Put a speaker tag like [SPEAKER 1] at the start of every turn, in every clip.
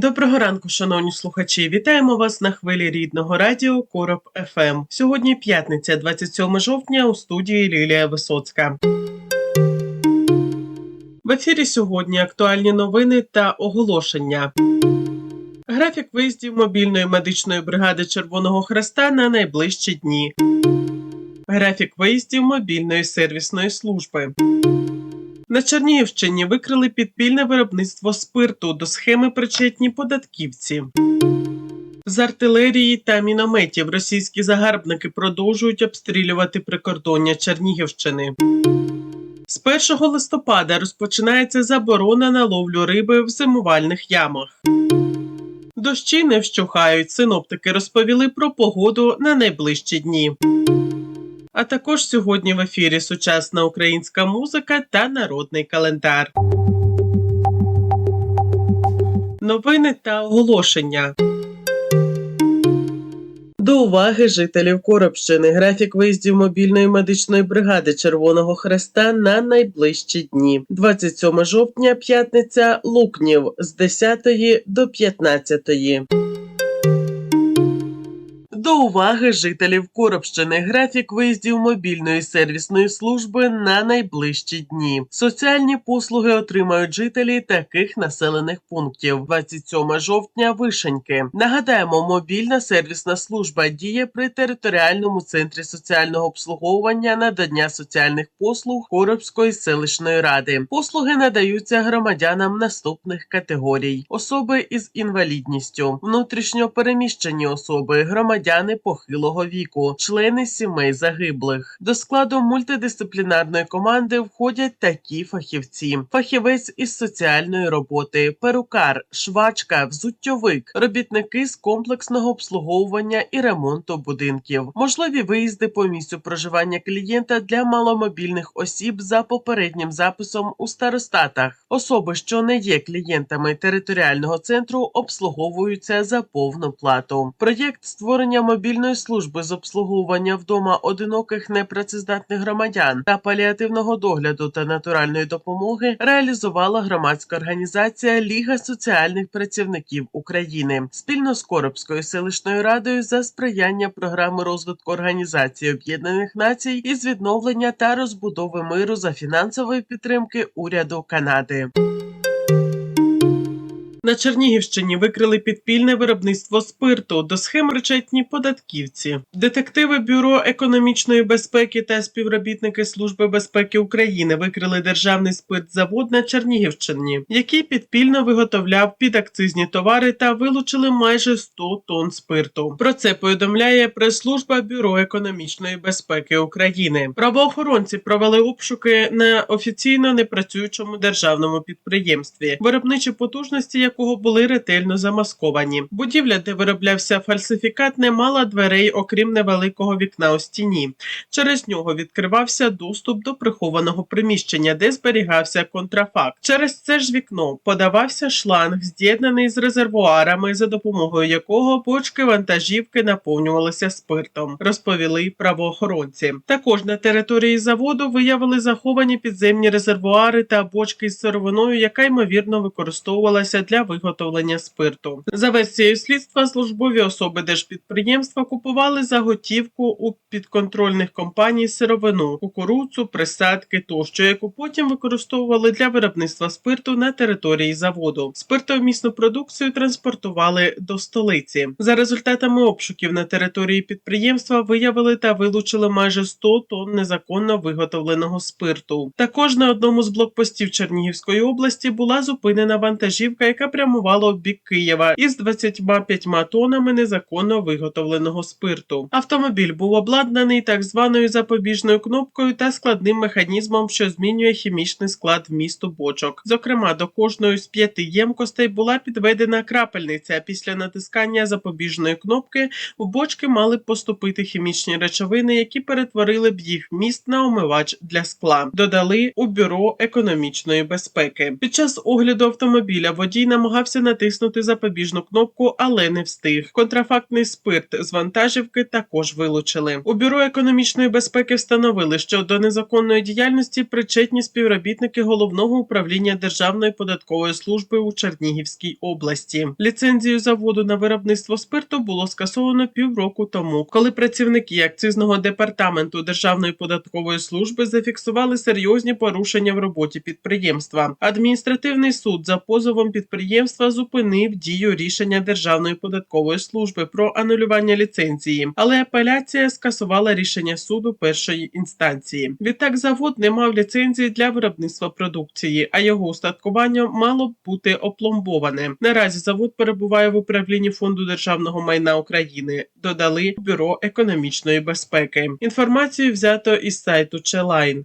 [SPEAKER 1] Доброго ранку, шановні слухачі. Вітаємо вас на хвилі рідного радіо Короб ФМ. Сьогодні п'ятниця, 27 жовтня, у студії Лілія Висоцька. В ефірі сьогодні актуальні новини та оголошення. Графік виїздів мобільної медичної бригади Червоного Хреста на найближчі дні. Графік виїздів мобільної сервісної служби. На Чернігівщині викрили підпільне виробництво спирту до схеми причетні податківці. З артилерії та мінометів російські загарбники продовжують обстрілювати прикордоння Чернігівщини. З 1 листопада розпочинається заборона на ловлю риби в зимувальних ямах. Дощі не вщухають. Синоптики розповіли про погоду на найближчі дні. А також сьогодні в ефірі сучасна українська музика та народний календар. Новини та оголошення. До уваги жителів Коробщини. Графік виїздів мобільної медичної бригади Червоного Хреста на найближчі дні. 27 жовтня, п'ятниця, Лукнів з 10 до 15. Уваги жителів Коробщини графік виїздів мобільної сервісної служби на найближчі дні. Соціальні послуги отримають жителі таких населених пунктів. 27 жовтня Вишеньки. Нагадаємо, мобільна сервісна служба діє при територіальному центрі соціального обслуговування надання соціальних послуг Коробської селищної ради. Послуги надаються громадянам наступних категорій: особи із інвалідністю, внутрішньо переміщені особи, громадяни похилого віку, члени сімей загиблих. До складу мультидисциплінарної команди входять такі фахівці: фахівець із соціальної роботи, перукар, швачка, взуттєвик, робітники з комплексного обслуговування і ремонту будинків, можливі виїзди по місцю проживання клієнта для маломобільних осіб за попереднім записом у старостатах. Особи, що не є клієнтами територіального центру, обслуговуються за повну плату. Проєкт створення мобільної служби з обслуговування вдома одиноких непрацездатних громадян та паліативного догляду та натуральної допомоги реалізувала громадська організація Ліга соціальних працівників України спільно з Коробською селищною радою за сприяння програми розвитку Організації Об'єднаних Націй із відновлення та розбудови миру за фінансової підтримки уряду Канади. На Чернігівщині викрили підпільне виробництво спирту до схем причетні податківці. Детективи Бюро економічної безпеки та співробітники Служби безпеки України викрили державний спиртзавод на Чернігівщині, який підпільно виготовляв підакцизні товари та вилучили майже 100 тонн спирту. Про це повідомляє прес-служба Бюро економічної безпеки України. Правоохоронці провели обшуки на офіційно непрацюючому державному підприємстві, виробничі потужності якого були ретельно замасковані. Будівля, де вироблявся фальсифікат, не мала дверей, окрім невеликого вікна у стіні. Через нього відкривався доступ до прихованого приміщення, де зберігався контрафакт. Через це ж вікно подавався шланг, з'єднаний з резервуарами, за допомогою якого бочки вантажівки наповнювалися спиртом, розповіли правоохоронці. Також на території заводу виявили заховані підземні резервуари та бочки з сировиною, яка ймовірно використовувалася для виготовлення спирту. За версією слідства, службові особи держпідприємства купували за готівку у підконтрольних компаній сировину, кукурудзу, присадки тощо, яку потім використовували для виробництва спирту на території заводу. Спиртовмісну продукцію транспортували до столиці. За результатами обшуків на території підприємства виявили та вилучили майже 100 тонн незаконно виготовленого спирту. Також на одному з блокпостів Чернігівської області була зупинена вантажівка, яка прямувала у бік Києва із 25 тонами незаконно виготовленого спирту. Автомобіль був обладнаний так званою запобіжною кнопкою та складним механізмом, що змінює хімічний склад вмісту бочок. Зокрема, до кожної з п'яти ємкостей була підведена крапельниця. Після натискання запобіжної кнопки в бочки мали поступити хімічні речовини, які перетворили б їх вміст на омивач для скла. Додали у бюро економічної безпеки. Під час огляду автомобіля водій намагався натиснути запобіжну кнопку, але не встиг. Контрафактний спирт з вантажівки також вилучили. У бюро економічної безпеки встановили, що до незаконної діяльності причетні співробітники головного управління Державної податкової служби у Чернігівській області. Ліцензію заводу на виробництво спирту було скасовано півроку тому, коли працівники акцизного департаменту Державної податкової служби зафіксували серйозні порушення в роботі підприємства. Адміністративний суд за позовом підприємства зупинив дію рішення Державної податкової служби про анулювання ліцензії, але апеляція скасувала рішення суду першої інстанції. Відтак завод не мав ліцензії для виробництва продукції, а його устаткування мало б бути опломбоване. Наразі завод перебуває в управлінні фонду державного майна України. Додали бюро економічної безпеки. Інформацію взято із сайту Челайн.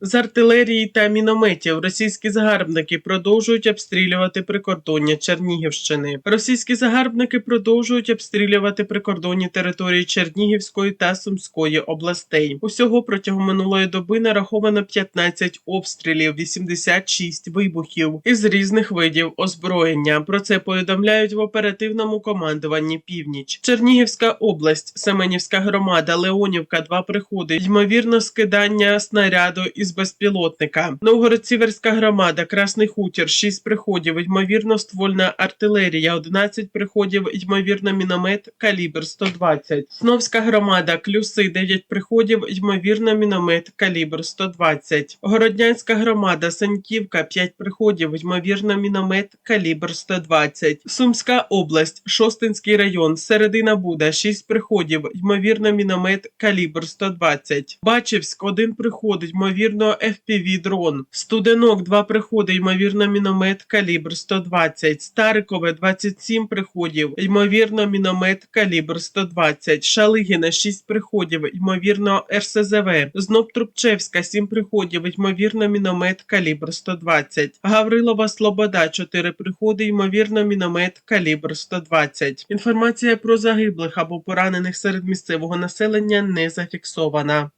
[SPEAKER 1] З артилерії та мінометів російські загарбники продовжують обстрілювати прикордоння Чернігівщини. Російські загарбники продовжують обстрілювати прикордонні території Чернігівської та Сумської областей. Усього протягом минулої доби нараховано 15 обстрілів, 86 вибухів із різних видів озброєння. Про це повідомляють в оперативному командуванні Північ. Чернігівська область, Семенівська громада, Леонівка, два приходи, ймовірно, скидання снаряду із безпілотника. Новгород-Сіверська громада, Красний Хутір, 6 приходів, ймовірно, ствольна артилерія, 11 приходів, ймовірно, міномет, калібр 120. Сновська громада, Клюси, 9 приходів, ймовірно, міномет, калібр 120. Городнянська громада, Саньківка, 5 приходів, ймовірно, міномет, калібр 120. Сумська область, Шостинський район, Середина Буда, 6 приходів, ймовірно, міномет, калібр 120. Бачівськ, 1 приход, ймовірно, FPV-дрон. Студенок, 2 приходи, ймовірно, міномет, калібр 120. Старикове, 27 приходів, ймовірно, міномет, калібр 120. Шалигіна, 6 приходів, ймовірно, РСЗВ. Знов Трубчевська, 7 приходів, ймовірно, міномет, калібр 120. Гаврилова Слобода, 4 приходи, ймовірно, міномет, калібр 120. Інформація про загиблих або поранених серед місцевого населення не зафіксована.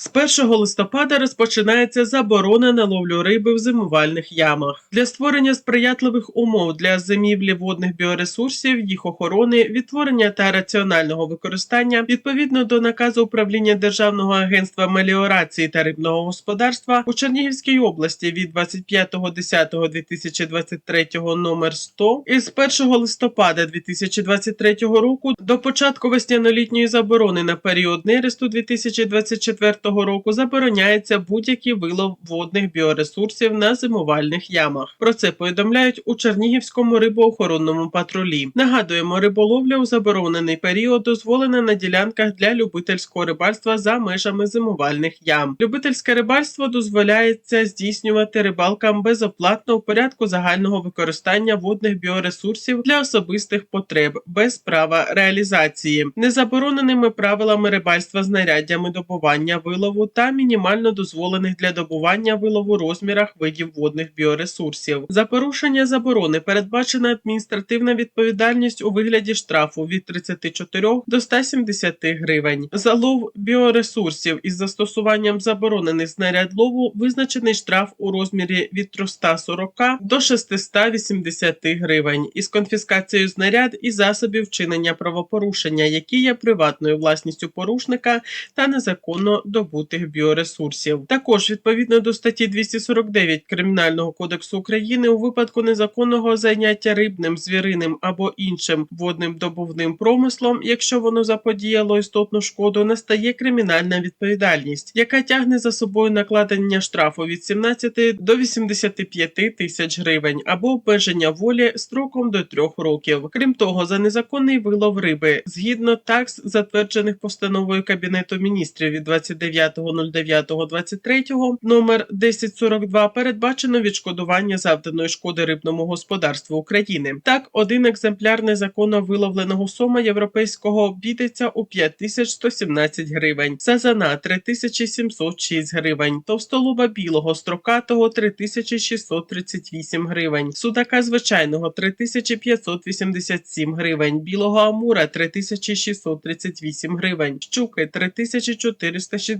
[SPEAKER 1] З 1 листопада розпочинається заборона на ловлю риби в зимувальних ямах. Для створення сприятливих умов для зимівлі водних біоресурсів, їх охорони, відтворення та раціонального використання відповідно до наказу управління Державного агентства меліорації та рибного господарства у Чернігівській області від 25.10.2023 номер 100 із 1 листопада 2023 року до початку весняно-літньої заборони на період нересту 2024 року забороняється будь-який вилов водних біоресурсів на зимувальних ямах. Про це повідомляють у Чернігівському рибоохоронному патрулі. Нагадуємо, риболовля у заборонений період дозволена на ділянках для любительського рибальства за межами зимувальних ям. Любительське рибальство дозволяється здійснювати рибалкам безоплатно у порядку загального використання водних біоресурсів для особистих потреб без права реалізації, незабороненими правилами рибальства знаряддями добування вилову та мінімально дозволених для добування вилову розмірах видів водних біоресурсів. За порушення заборони передбачена адміністративна відповідальність у вигляді штрафу від 34 до 170 гривень. За лов біоресурсів із застосуванням заборонених знаряд лову визначений штраф у розмірі від 340 до 680 гривень із конфіскацією знаряд і засобів вчинення правопорушення, які є приватною власністю порушника та незаконно добутих біоресурсів. Також відповідно до статті 249 Кримінального кодексу України у випадку незаконного зайняття рибним, звіриним або іншим водним добувним промислом, якщо воно заподіяло істотну шкоду, настає кримінальна відповідальність, яка тягне за собою накладення штрафу від 17 до 85 тисяч гривень або обмеження волі строком до 3 років. Крім того, за незаконний вилов риби згідно такс, затверджених постановою Кабінету міністрів від 29 29.09.23 номер 1042 передбачено відшкодування завданої шкоди рибному господарству України. Так, один екземпляр незаконно виловленого сома європейського обійдеться у 5117 гривень, сазана 3706 гривень, товстолоба білого строкатого 3638 гривень, судака звичайного 3587 гривень, білого амура 3638 гривень, щуки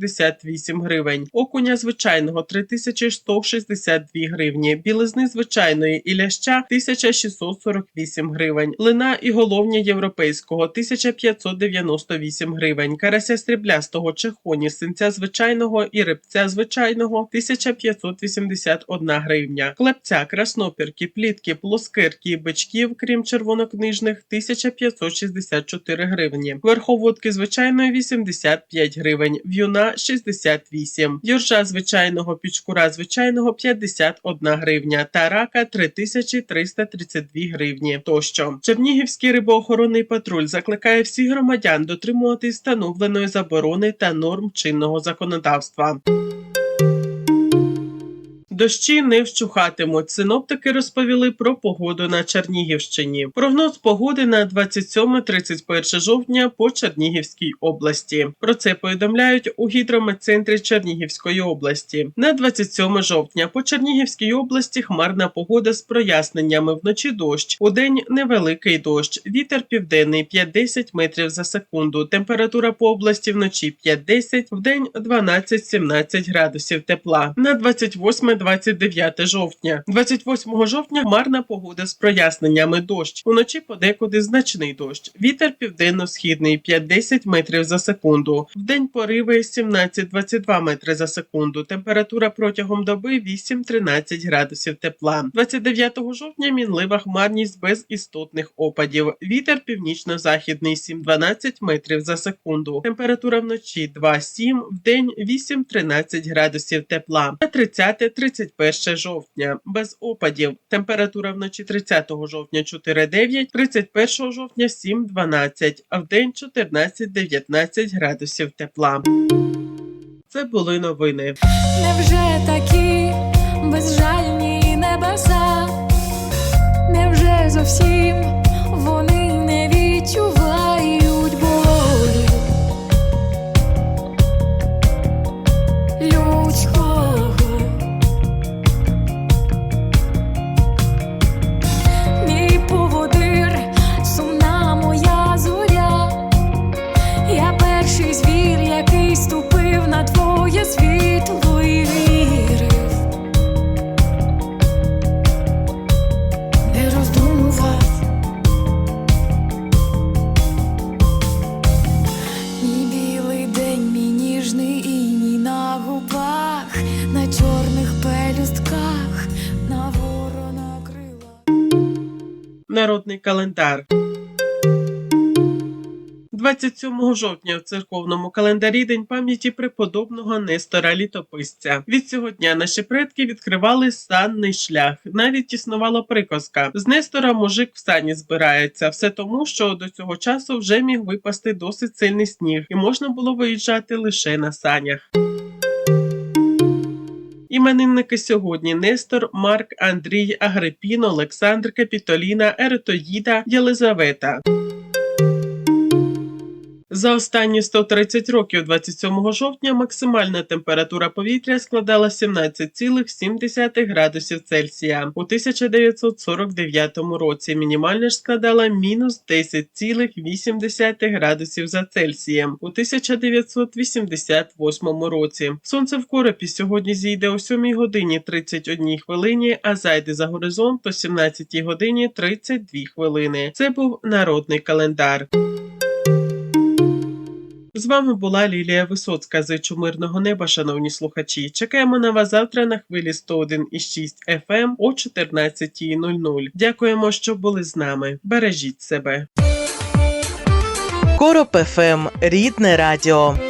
[SPEAKER 1] 3468 гривень, окуня звичайного 3162 гривні, білизни звичайної і ляща 1648 гривень, лина і головня європейського 1598 гривень, карася стріблястого чехоні, синця звичайного і рибця звичайного 1581 гривня, клепця, краснопірки, плітки, плоскирки бичків, крім червонокнижних 1564 гривні, верховодки звичайної 85 гривень, в'юна 68, юржа звичайного пічкура звичайного 51 гривня та рака 3332 гривні тощо. Чернігівський рибоохоронний патруль закликає всіх громадян дотримуватись встановленої заборони та норм чинного законодавства. Дощі не вщухатимуть. Синоптики розповіли про погоду на Чернігівщині. Прогноз погоди на 27-31 жовтня по Чернігівській області. Про це повідомляють у гідрометцентрі Чернігівської області. На 27 жовтня по Чернігівській області хмарна погода з проясненнями. Вночі дощ. У день невеликий дощ. Вітер південний 5-10 метрів за секунду. Температура по області вночі 5-10, в день 12-17 градусів тепла. На 28 29 жовтня. 28 жовтня хмарна погода з проясненнями дощ. Уночі подекуди значний дощ. Вітер південно-східний 5-10 метрів за секунду. Вдень пориви 17-22 метри за секунду. Температура протягом доби 8-13 градусів тепла. 29 жовтня мінлива хмарність без істотних опадів. Вітер північно-західний 7-12 метрів за секунду. Температура вночі 2-7, вдень 8-13 градусів тепла. На 30-31 жовтня без опадів. Температура вночі 30 жовтня 4-9, 31 жовтня 7-12, а вдень 14-19 градусів тепла. Це були новини.
[SPEAKER 2] Невже такі безжальні небеса? Невже зовсім
[SPEAKER 1] календар. 27 жовтня в церковному календарі День пам'яті преподобного Нестора Літописця. Від цього дня наші предки відкривали санний шлях. Навіть існувала приказка: з Нестора мужик в сані збирається. Все тому, що до цього часу вже міг випасти досить сильний сніг, і можна було виїжджати лише на санях. Іменинники сьогодні Нестор, Марк, Андрій, Агрипін, Олександр, Капітоліна, Еретоїда, Єлизавета. За останні 130 років 27 жовтня максимальна температура повітря складала 17,7 градусів Цельсія. У 1949 році мінімальна ж складала мінус 10,8 градусів за Цельсієм. У 1988 році. Сонце в коропі сьогодні зійде о 7 годині 31 хвилині, а зайде за горизонт о 17 годині 32 хвилини. Це був народний календар. З вами була Лілія Висоцька. Зичу мирного неба, шановні слухачі. Чекаємо на вас завтра на хвилі 101,6 FM о 14.00. Дякуємо, що були з нами. Бережіть себе.
[SPEAKER 3] Короб ФМ рідне радіо.